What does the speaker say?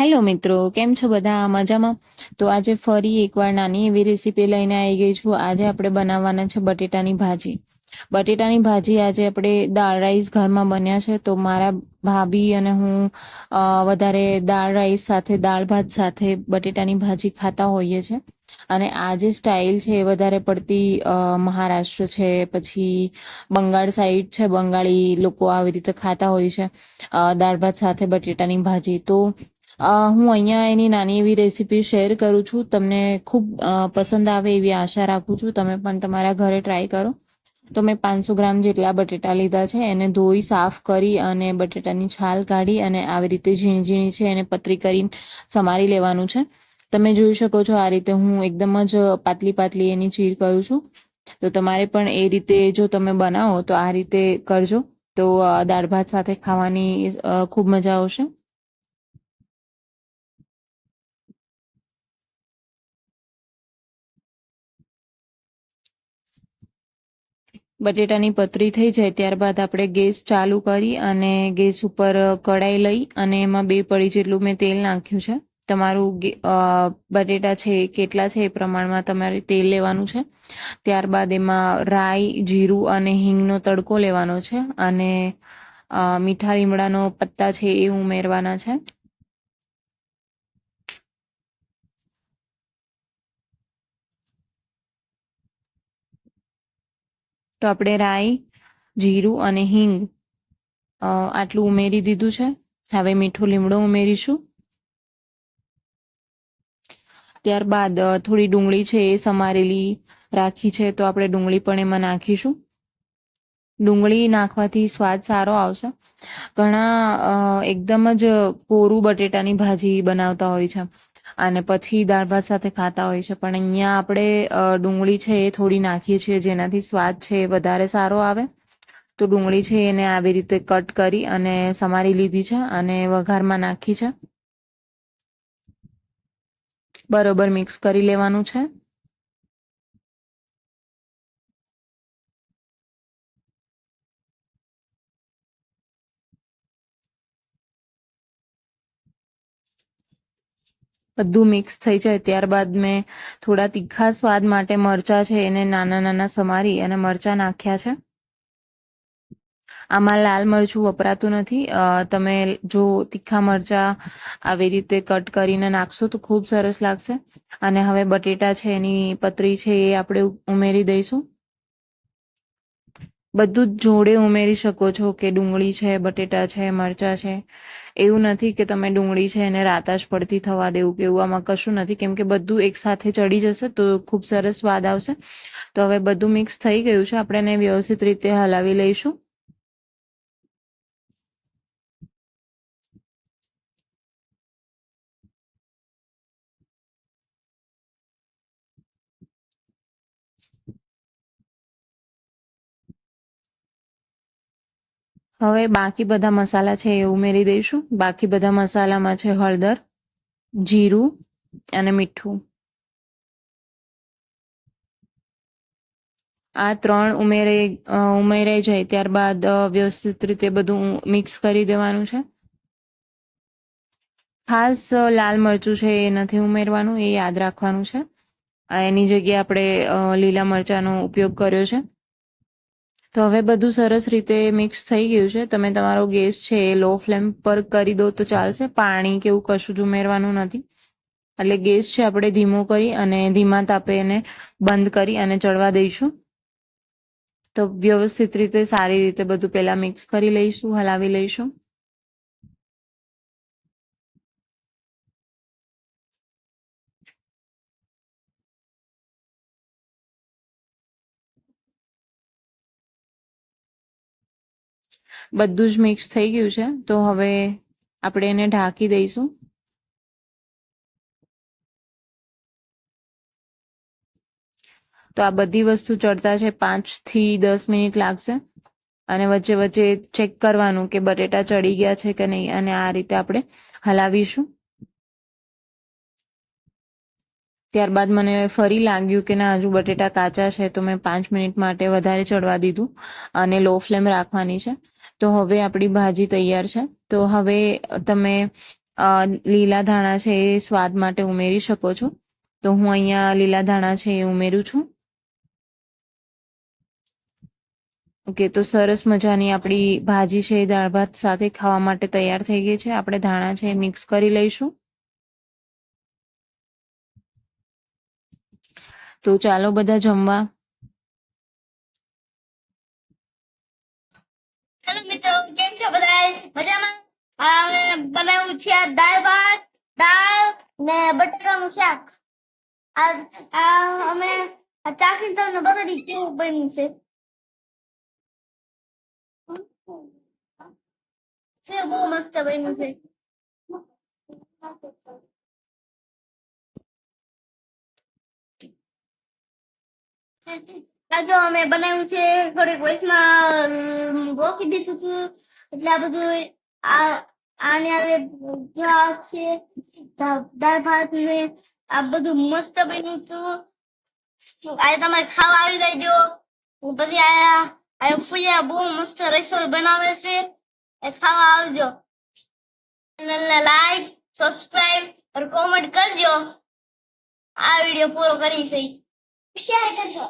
Hello મિત્રો. કેમ છો બધા? મજામાં? તો આજે ફરી એકવાર નાની એવી રેસીપી લઈને આવી ગઈ છું. આજે આપણે બનાવવાના છે બટેટાની ભાજી. બટેટાની ભાજી આજે આપણે દાળ રાઈસ ઘરમાં બન્યા છે. તો મારા ભાભી અને હું વધારે દાળ રાઈસ સાથે, દાળ ભાત સાથે બટેટાની ભાજી ખાતા હોઈએ છીએ અને આ જે સ્ટાઇલ છે એ વધારે પડતી મહારાષ્ટ્ર છે, પછી બંગાળ સાઈડ છે, બંગાળી લોકો આવી રીતે ખાતા હોય છે દાળ ભાત સાથે બટેટાની ભાજી. તો હું અહીંયા એની નાની એવી રેસીપી શેર કરું છું. તમને ખૂબ પસંદ આવે એવી આશા રાખું છું. તમે પણ તમારા ઘરે ટ્રાય કરો. તો મેં પાંચસો ગ્રામ જેટલા બટેટા લીધા છે. એને ધોઈ, સાફ કરી અને બટેટાની છાલ કાઢી અને આવી રીતે ઝીણી ઝીણી છે એને પતરી કરીને સમારી લેવાનું છે. તમે જોઈ શકો છો આ રીતે હું એકદમ જ પાતલી પાતલી એની ચીર કરું છું. તો તમારે પણ એ રીતે જો તમે બનાવો તો આ રીતે કરજો. તો દાળ ભાત સાથે ખાવાની ખૂબ મજા આવશે. બટેટાની પતરી થઈ જાય ત્યારબાદ આપણે ગેસ ચાલુ કરી અને ગેસ ઉપર કડાઈ લઈ અને એમાં બે પડી જેટલું મેં તેલ નાખ્યું છે. તમારું બટેટા છે કેટલા છે એ પ્રમાણમાં તમારે તેલ લેવાનું છે. ત્યારબાદ એમાં રાઈ, જીરું અને હિંગનો તડકો લેવાનો છે અને મીઠા લીમડાનો પત્તા છે એ ઉમેરવાના છે. તો આપણે રાઈ, જીરું અને હિંગ આટલું ઉમેરી દીધું છે. હવે મીઠો લીમડો ઉમેરીશું. ત્યારબાદ થોડી ડુંગળી છે એ સમારેલી રાખી છે તો આપણે ડુંગળી પણ એમાં નાખીશું. ડુંગળી નાખવાથી સ્વાદ સારો આવશે. ઘણા એકદમ જ કોરું બટેટાની ભાજી બનાવતા હોય છે. અને પછી દાળ ભાત સાથે ખાતા હોય છે. પણ અહીંયા આપણે ડુંગળી છે એ થોડી નાખીએ છીએ જેનાથી સ્વાદ છે એ વધારે સારો આવે. તો ડુંગળી છે એને આવી રીતે કટ કરી અને સમારી લીધી છે અને વઘારમાં નાખી છે. બરોબર મિક્સ કરી લેવાનું છે. બધું મિક્સ થઈ જાય. ત્યારબાદ મેં થોડા તીખા સ્વાદ માટે મરચાં છે, એને નાના નાના સમારી અને મરચાં નાખ્યા છે. આમાં લાલ મરચું વપરાતું નથી. તમે જો તીખા મરચાં આવી રીતે કટ કરીને નાખશો તો ખૂબ સરસ લાગશે. અને હવે બટેટા છે, એની પતરી છે એ આપણે ઉમેરી દઈશું. બધું જ જોડે ઉમેરી શકો છો કે ડુંગળી છે, બટેટા છે, મરચાં છે. એવું નથી કે તમે ડુંગળી છે એને રાતાશ પડતી થવા દેવું કે એવું, આમાં કશું નથી. કેમ કે બધું એકસાથે ચડી જશે તો ખૂબ સરસ સ્વાદ આવશે. તો હવે બધું મિક્સ થઈ ગયું છે. આપણે એને વ્યવસ્થિત રીતે હલાવી લઈશું. હવે બાકી બધા મસાલા છે એ ઉમેરી દઈશું. બાકી બધા મસાલામાં છે હળદર, જીરું અને મીઠું. આ ત્રણ ઉમેરે ઉમેરાઈ જાય ત્યારબાદ વ્યવસ્થિત રીતે બધું મિક્સ કરી દેવાનું છે. ખાસ લાલ મરચું છે એ નથી ઉમેરવાનું, એ યાદ રાખવાનું છે. એની જગ્યાએ આપણે લીલા મરચાંનો ઉપયોગ કર્યો છે. તો હવે બધું સરસ રીતે મિક્સ થઈ ગયું છે. તમે તમારો ગેસ છે એ લો ફ્લેમ પર કરી દો તો ચાલશે. પાણી કે એવું કશું જ ઉમેરવાનું નથી. એટલે ગેસ છે આપણે ધીમો કરી અને ધીમા તાપે એને બંધ કરી અને ચડવા દઈશું. તો વ્યવસ્થિત રીતે સારી રીતે બધું પહેલાં મિક્સ કરી લઈશું, હલાવી લઈશું. બધું જ મિક્સ થઈ ગયું છે. તો હવે આપણે એને ઢાંકી દઈશું. તો આ બધી વસ્તુ ચડતા છે. પાંચથી દસ મિનિટ લાગશે. અને વચ્ચે વચ્ચે ચેક કરવાનું કે બટેટા ચડી ગયા છે કે નહીં, અને આ રીતે આપણે હલાવીશું. ત્યારબાદ મને ફરી લાગ્યું કે ના, હજુ બટેટા કાચા છે, તો મેં પાંચ મિનિટ માટે વધારે ચડવા દીધું. અને લો ફ્લેમ રાખવાની છે. તો હવે આપણી ભાજી તૈયાર છે. તો હવે તમે લીલા ધાણા છે એ સ્વાદ માટે ઉમેરી શકો છો. તો હું અહીંયા લીલા ધાણા છે એ ઉમેરું છું. ઓકે, તો સરસ મજાની આપણી ભાજી છે એ દાળ ભાત સાથે ખાવા માટે તૈયાર થઈ ગઈ છે. આપણે ધાણા છે એ મિક્સ કરી લઈશું. તો ચાલો બધા જમવા હેલો મિત્રો કેમ છો બધા મજામાં આ અમે બનાવ્યું છે દાળ ભાત, દાળ ને બટેકાનું શાક. આ અમે આ ચાખીને તમને બતાડી કેવું બન્યું છે. બહુ મસ્ત બન્યું છે. જો અમે બનાવ્યું છે, થોડીક વોઇસમાં રોકી દીધું છું. એટલે આ બધું આ આને આને જે છે, દાળ ભાત ને આ બધું મસ્ત બન્યું હતું આજે તમારે ખાવા આવી દેજો. હું પછી આયા આ ફૂયા બહુ મસ્ત રસોઈ બનાવે છે. એ ખાવા આવજો. ચેનલને લાઈક સબસ્ક્રાઇબ અને કોમેન્ટ કરજો. આ વીડિયો પૂરો કરી છે. શેર કરજો.